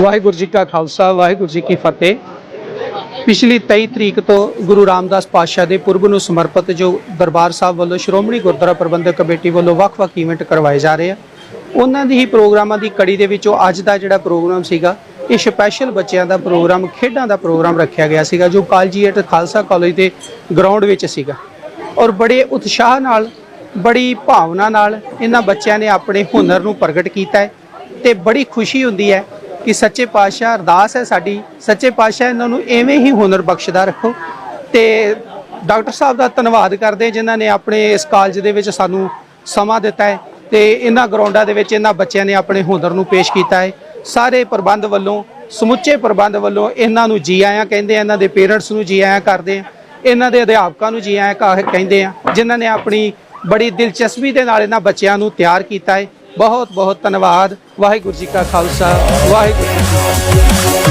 ਵਾਹਿਗੁਰੂ ਜੀ ਕਾ ਖਾਲਸਾ, ਵਾਹਿਗੁਰੂ ਜੀ ਕੀ ਫਤਿਹ। ਪਿਛਲੀ 23 ਤਰੀਕ ਤੋਂ ਗੁਰੂ ਰਾਮਦਾਸ ਪਾਤਸ਼ਾਹ ਦੇ ਪੁਰਬ ਨੂੰ ਸਮਰਪਿਤ ਜੋ ਦਰਬਾਰ ਸਾਹਿਬ ਵੱਲੋਂ ਸ਼੍ਰੋਮਣੀ ਗੁਰਦੁਆਰਾ ਪ੍ਰਬੰਧਕ ਕਮੇਟੀ ਵੱਲੋਂ ਵੱਖ-ਵੱਖ ਈਵੈਂਟ ਕਰਵਾਏ ਜਾ ਰਹੇ ਆ, ਉਹਨਾਂ ਦੀ ਹੀ ਪ੍ਰੋਗਰਾਮਾਂ ਦੀ ਕੜੀ ਦੇ ਵਿੱਚੋਂ ਅੱਜ ਦਾ ਜਿਹੜਾ ਪ੍ਰੋਗਰਾਮ ਸੀਗਾ, ਇਹ ਸਪੈਸ਼ਲ ਬੱਚਿਆਂ ਦਾ ਪ੍ਰੋਗਰਾਮ, ਖੇਡਾਂ ਦਾ ਪ੍ਰੋਗਰਾਮ ਰੱਖਿਆ ਗਿਆ ਸੀਗਾ, ਜੋ ਕਾਲਜੀਏਟ ਖਾਲਸਾ ਕਾਲਜ ਦੇ ਗਰਾਊਂਡ ਵਿੱਚ ਸੀਗਾ। ਔਰ ਬੜੇ ਉਤਸ਼ਾਹ ਨਾਲ, ਬੜੀ ਭਾਵਨਾ ਨਾਲ ਇਹਨਾਂ ਬੱਚਿਆਂ ਨੇ ਆਪਣੇ ਹੁਨਰ ਨੂੰ ਪ੍ਰਗਟ ਕੀਤਾ ਹੈ ਤੇ ਬੜੀ ਖੁਸ਼ੀ ਹੁੰਦੀ ਹੈ ਕਿ ਸੱਚੇ ਪਾਤਸ਼ਾਹ ਅਰਦਾਸ ਹੈ ਸਾਡੀ, ਸੱਚੇ ਪਾਤਸ਼ਾਹ ਇਹਨਾਂ ਨੂੰ ਐਵੇਂ ਹੀ ਹੁਨਰ ਬਖਸ਼ਦਾ ਰੱਖੋ। ਤੇ ਡਾਕਟਰ ਸਾਹਿਬ ਦਾ ਧੰਨਵਾਦ ਕਰਦੇ ਜਿਨ੍ਹਾਂ ਨੇ ਆਪਣੇ ਇਸ ਕਾਲਜ ਦੇ ਵਿੱਚ ਸਾਨੂੰ ਸਮਾਂ ਦਿੱਤਾ ਹੈ ਤੇ ਇਹਨਾਂ ਗਰਾਊਂਡਾਂ ਦੇ ਵਿੱਚ ਇਹਨਾਂ ਬੱਚਿਆਂ ਨੇ ਆਪਣੇ ਹੁਨਰ ਨੂੰ ਪੇਸ਼ ਕੀਤਾ ਹੈ। ਸਾਰੇ ਪ੍ਰਬੰਧ ਵੱਲੋਂ, ਸਮੁੱਚੇ ਪ੍ਰਬੰਧ ਵੱਲੋਂ ਇਹਨਾਂ ਨੂੰ ਜੀ ਆਇਆਂ ਕਹਿੰਦੇ ਆ, ਇਹਨਾਂ ਦੇ ਪੇਰੈਂਟਸ ਨੂੰ ਜੀ ਆਇਆਂ ਕਰਦੇ ਆ, ਇਹਨਾਂ ਦੇ ਅਧਿਆਪਕਾਂ ਨੂੰ ਜੀ ਆਇਆਂ ਕਹ- ਕਹਿੰਦੇ ਆ, ਜਿਨ੍ਹਾਂ ਨੇ ਆਪਣੀ ਬੜੀ ਦਿਲਚਸਪੀ ਦੇ ਨਾਲ ਇਹਨਾਂ ਬੱਚਿਆਂ ਨੂੰ ਤਿਆਰ ਕੀਤਾ ਹੈ। ਬਹੁਤ ਬਹੁਤ ਧੰਨਵਾਦ ਵਾਹਿਗੁਰੂ ਜੀ ਕਾ ਖਾਲਸਾ ਵਾਹਿਗੁਰੂ ਜੀ ਕੀ ਫਤਿਹ।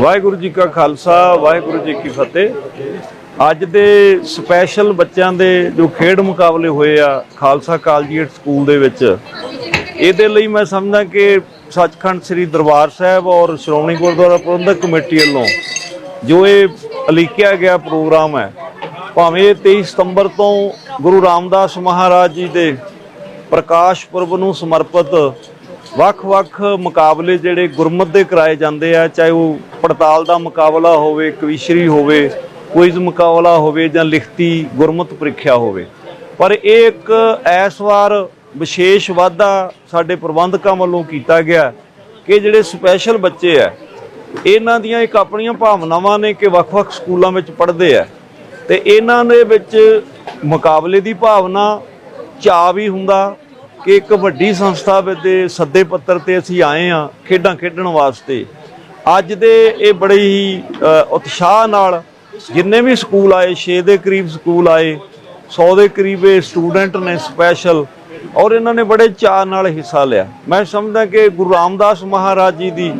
ਵਾਹਿਗੁਰੂ ਜੀ ਕਾ ਖਾਲਸਾ ਵਾਹਿਗੁਰੂ ਜੀ ਕੀ ਫਤਿਹ ਅੱਜ ਦੇ ਸਪੈਸ਼ਲ ਬੱਚਿਆਂ ਦੇ ਜੋ ਖੇਡ ਮੁਕਾਬਲੇ ਹੋਏ ਆ ਖਾਲਸਾ ਕਾਲਜੀਏਟ ਸਕੂਲ ਦੇ ਵਿੱਚ, ਇਹਦੇ ਲਈ ਮੈਂ ਸਮਝਦਾ ਕਿ ਸੱਚਖੰਡ ਸ੍ਰੀ ਦਰਬਾਰ ਸਾਹਿਬ ਔਰ ਸ਼੍ਰੋਮਣੀ ਗੁਰਦੁਆਰਾ ਪ੍ਰਬੰਧਕ ਕਮੇਟੀ ਵੱਲੋਂ ਜੋ ਇਹ ਅਲੀਕਿਆ ਗਿਆ ਪ੍ਰੋਗਰਾਮ ਹੈ, ਭਾਵੇਂ ਇਹ 23 ਸਤੰਬਰ ਤੋਂ ਗੁਰੂ ਰਾਮਦਾਸ ਮਹਾਰਾਜ ਜੀ ਦੇ ਪ੍ਰਕਾਸ਼ ਪੁਰਬ ਨੂੰ ਸਮਰਪਿਤ ਵੱਖ-ਵੱਖ ਮੁਕਾਬਲੇ ਜਿਹੜੇ ਗੁਰਮਤ ਦੇ ਕਰਾਏ ਜਾਂਦੇ ਆ, ਚਾਹੇ ਉਹ ਪੜਤਾਲ ਦਾ ਮੁਕਾਬਲਾ ਹੋਵੇ, ਕਵੀਸ਼ਰੀ ਹੋਵੇ ਕੁਇਜ਼ ਮੁਕਾਬਲਾ ਹੋਵੇ ਜਾਂ ਲਿਖਤੀ ਗੁਰਮਤ ਪ੍ਰੀਖਿਆ ਹੋਵੇ। ਪਰ ਇਹ ਇੱਕ ਇਸ ਵਾਰ ਵਿਸ਼ੇਸ਼ ਵਾਧਾ ਸਾਡੇ ਪ੍ਰਬੰਧਕਾਂ ਵੱਲੋਂ ਕੀਤਾ ਗਿਆ ਕਿ ਜਿਹੜੇ ਸਪੈਸ਼ਲ ਬੱਚੇ ਆ, ਇਹਨਾਂ ਦੀਆਂ ਇੱਕ ਆਪਣੀਆਂ ਭਾਵਨਾਵਾਂ ਨੇ ਕਿ ਵੱਖ-ਵੱਖ ਸਕੂਲਾਂ ਵਿੱਚ ਪੜ੍ਹਦੇ ਆ। ਤੇ ਇਹਨਾਂ ਦੇ ਵਿੱਚ ਮੁਕਾਬਲੇ ਦੀ ਭਾਵਨਾ ਚਾਅ ਵੀ ਹੁੰਦਾ ਕਿ ਇੱਕ ਵੱਡੀ ਸੰਸਥਾ ਦੇ ਸੱਦੇ ਪੱਤਰ ਤੇ ਅਸੀਂ ਆਏ ਆ ਖੇਡਾਂ ਖੇਡਣ ਵਾਸਤੇ। ਅੱਜ ਦੇ ਇਹ ਬੜੇ ਹੀ ਉਤਸ਼ਾਹ ਨਾਲ ਜਿੰਨੇ ਵੀ ਸਕੂਲ ਆਏ 6 ਦੇ ਕਰੀਬ ਸਕੂਲ ਆਏ 100 ਦੇ ਕਰੀਬ ਇਹ ਸਟੂਡੈਂਟ ਨੇ ਸਪੈਸ਼ਲ, ਔਰ ਇਹਨਾਂ ਨੇ ਬੜੇ ਚਾਅ ਨਾਲ ਹਿੱਸਾ ਲਿਆ। ਮੈਂ ਸਮਝਦਾ ਕਿ ਗੁਰੂ ਰਾਮਦਾਸ ਮਹਾਰਾਜ ਜੀ ਦੀ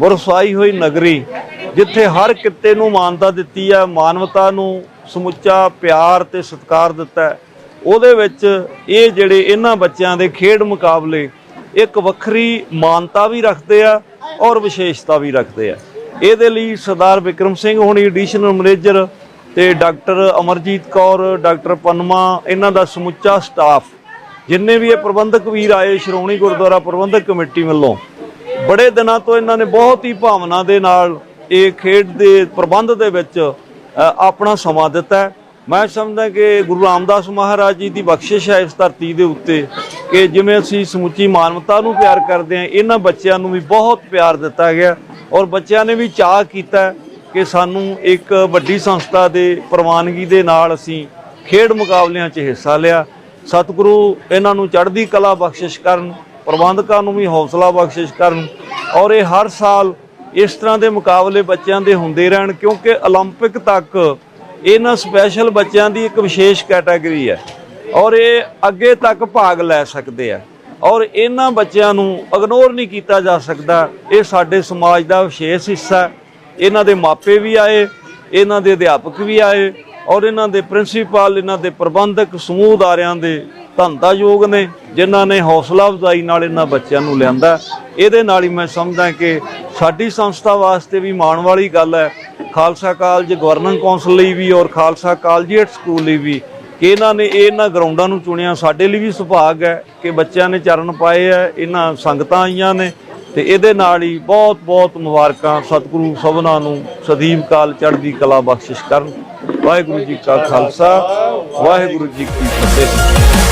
ਵਰਸਾਈ ਹੋਈ ਨਗਰੀ, ਜਿੱਥੇ ਹਰ ਕਿੱਤੇ ਨੂੰ ਮਾਨਤਾ ਦਿੱਤੀ ਹੈ, ਮਾਨਵਤਾ ਨੂੰ ਸਮੁੱਚਾ ਪਿਆਰ ਤੇ ਸਤਿਕਾਰ ਦਿੱਤਾ ਉਹਦੇ ਵਿੱਚ ਇਹ ਜਿਹੜੇ ਇਹਨਾਂ ਬੱਚਿਆਂ ਦੇ ਖੇਡ ਮੁਕਾਬਲੇ, ਇੱਕ ਵੱਖਰੀ ਮਾਨਤਾ ਵੀ ਰੱਖਦੇ ਆ ਔਰ ਵਿਸ਼ੇਸ਼ਤਾ ਵੀ ਰੱਖਦੇ ਆ। ਇਹਦੇ ਲਈ ਸਰਦਾਰ ਵਿਕਰਮ ਸਿੰਘ ਹੋਣੀ ਐਡੀਸ਼ਨਲ ਮੈਨੇਜਰ ਤੇ ਡਾਕਟਰ ਅਮਰਜੀਤ ਕੌਰ, ਡਾਕਟਰ ਪਨਮਾ, ਇਹਨਾਂ ਦਾ ਸਮੁੱਚਾ ਸਟਾਫ ਜਿੰਨੇ ਵੀ ਇਹ ਪ੍ਰਬੰਧਕ ਵੀਰ ਆਏ ਸ਼੍ਰੋਮਣੀ ਗੁਰਦੁਆਰਾ ਪ੍ਰਬੰਧਕ ਕਮੇਟੀ ਵੱਲੋਂ, ਬੜੇ ਦਿਨਾਂ ਤੋਂ ਇਹਨਾਂ ਨੇ ਬਹੁਤ ਹੀ ਭਾਵਨਾ ਦੇ ਨਾਲ ਇਹ ਖੇਡ ਦੇ ਪ੍ਰਬੰਧ ਦੇ ਵਿੱਚ ਆਪਣਾ ਸਮਾਂ ਦਿੱਤਾ ਮੈਂ ਸਮਝਦਾ ਕਿ ਗੁਰੂ ਰਾਮਦਾਸ ਮਹਾਰਾਜ ਜੀ ਦੀ ਬਖਸ਼ਿਸ਼ ਹੈ ਇਸ ਧਰਤੀ ਦੇ ਉੱਤੇ, ਕਿ ਜਿਵੇਂ ਅਸੀਂ ਸਮੁੱਚੀ ਮਾਨਵਤਾ ਨੂੰ ਪਿਆਰ ਕਰਦੇ ਹਾਂ, ਇਹਨਾਂ ਬੱਚਿਆਂ ਨੂੰ ਵੀ ਬਹੁਤ ਪਿਆਰ ਦਿੱਤਾ ਗਿਆ। ਔਰ ਬੱਚਿਆਂ ਨੇ ਵੀ ਚਾਹ ਕੀਤਾ ਹੈ ਕਿ ਸਾਨੂੰ ਇੱਕ ਵੱਡੀ ਸੰਸਥਾ ਦੇ ਪ੍ਰਵਾਨਗੀ ਦੇ ਨਾਲ ਅਸੀਂ ਖੇਡ ਮੁਕਾਬਲਿਆਂ 'ਚ ਹਿੱਸਾ ਲਿਆ ਸਤਿਗੁਰੂ ਇਹਨਾਂ ਨੂੰ ਚੜ੍ਹਦੀ ਕਲਾ ਬਖਸ਼ਿਸ਼ ਕਰਨ ਪ੍ਰਬੰਧਕਾਂ ਨੂੰ ਵੀ ਹੌਸਲਾ ਬਖਸ਼ਿਸ਼ ਕਰਨ ਔਰ ਇਹ ਹਰ ਸਾਲ ਇਸ ਤਰ੍ਹਾਂ ਦੇ ਮੁਕਾਬਲੇ ਬੱਚਿਆਂ ਦੇ ਹੁੰਦੇ ਰਹਿਣ ਕਿਉਂਕਿ 올림픽 ਤੱਕ ਇਹਨਾਂ ਸਪੈਸ਼ਲ ਬੱਚਿਆਂ ਦੀ ਇੱਕ ਵਿਸ਼ੇਸ਼ ਕੈਟਾਗਰੀ ਹੈ ਔਰ ਇਹ ਅੱਗੇ ਤੱਕ ਭਾਗ ਲੈ ਸਕਦੇ ਆ ਔਰ ਇਹਨਾਂ ਬੱਚਿਆਂ ਨੂੰ ਇਗਨੋਰ ਨਹੀਂ ਕੀਤਾ ਜਾ ਸਕਦਾ। ਇਹ ਸਾਡੇ ਸਮਾਜ ਦਾ ਵਿਸ਼ੇਸ਼ ਹਿੱਸਾ ਇਹਨਾਂ ਦੇ ਮਾਪੇ ਵੀ ਆਏ, ਇਹਨਾਂ ਦੇ ਅਧਿਆਪਕ ਵੀ ਆਏ ਔਰ ਇਹਨਾਂ ਦੇ ਪ੍ਰਿੰਸੀਪਲ, ਇਹਨਾਂ ਦੇ ਪ੍ਰਬੰਧਕ ਸਮੂਹਦਾਰਿਆਂ ਦੇ ਧੰਨਤਾਯੋਗ ਨੇ, ਜਿਨ੍ਹਾਂ ਨੇ ਹੌਸਲਾ ਅਫਜ਼ਾਈ ਨਾਲ ਇਹਨਾਂ ਬੱਚਿਆਂ ਨੂੰ ਲਿਆਂਦਾ ਇਹਦੇ ਨਾਲ ਹੀ ਮੈਂ ਸਮਝਦਾ ਕਿ ਸਾਡੀ ਸੰਸਥਾ ਵਾਸਤੇ ਵੀ ਮਾਣ ਵਾਲੀ ਗੱਲ ਹੈ। ਖਾਲਸਾ ਕਾਲਜ ਗਵਰਨਿੰਗ ਕੌਂਸਲ ਲਈ ਵੀ ਔਰ ਖਾਲਸਾ ਕਾਲਜੀਏਟ ਸਕੂਲ ਲਈ ਵੀ ਕਿ ਇਹਨਾਂ ਨੇ ਇਹਨਾਂ ਗਰਾਊਂਡਾਂ ਨੂੰ ਚੁਣਿਆ। ਸਾਡੇ ਲਈ ਵੀ ਸੁਭਾਗ ਹੈ ਕਿ ਬੱਚਿਆਂ ਨੇ ਚਰਨ ਪਾਏ ਹੈ, ਇਹਨਾਂ ਸੰਗਤਾਂ ਆਈਆਂ ਨੇ ਤੇ ਇਹਦੇ ਨਾਲ ਹੀ ਬਹੁਤ ਬਹੁਤ ਮੁਬਾਰਕਾਂ ਸਤਿਗੁਰੂ ਸਭਨਾਂ ਨੂੰ ਸਦੀਵ ਕਾਲ ਚੜ੍ਹਦੀ ਕਲਾ ਬਖਸ਼ਿਸ਼ ਕਰਨ। ਵਾਹਿਗੁਰੂ ਜੀ ਕਾ ਖਾਲਸਾ, ਵਾਹਿਗੁਰੂ ਜੀ ਕੀ ਫਤਿਹ।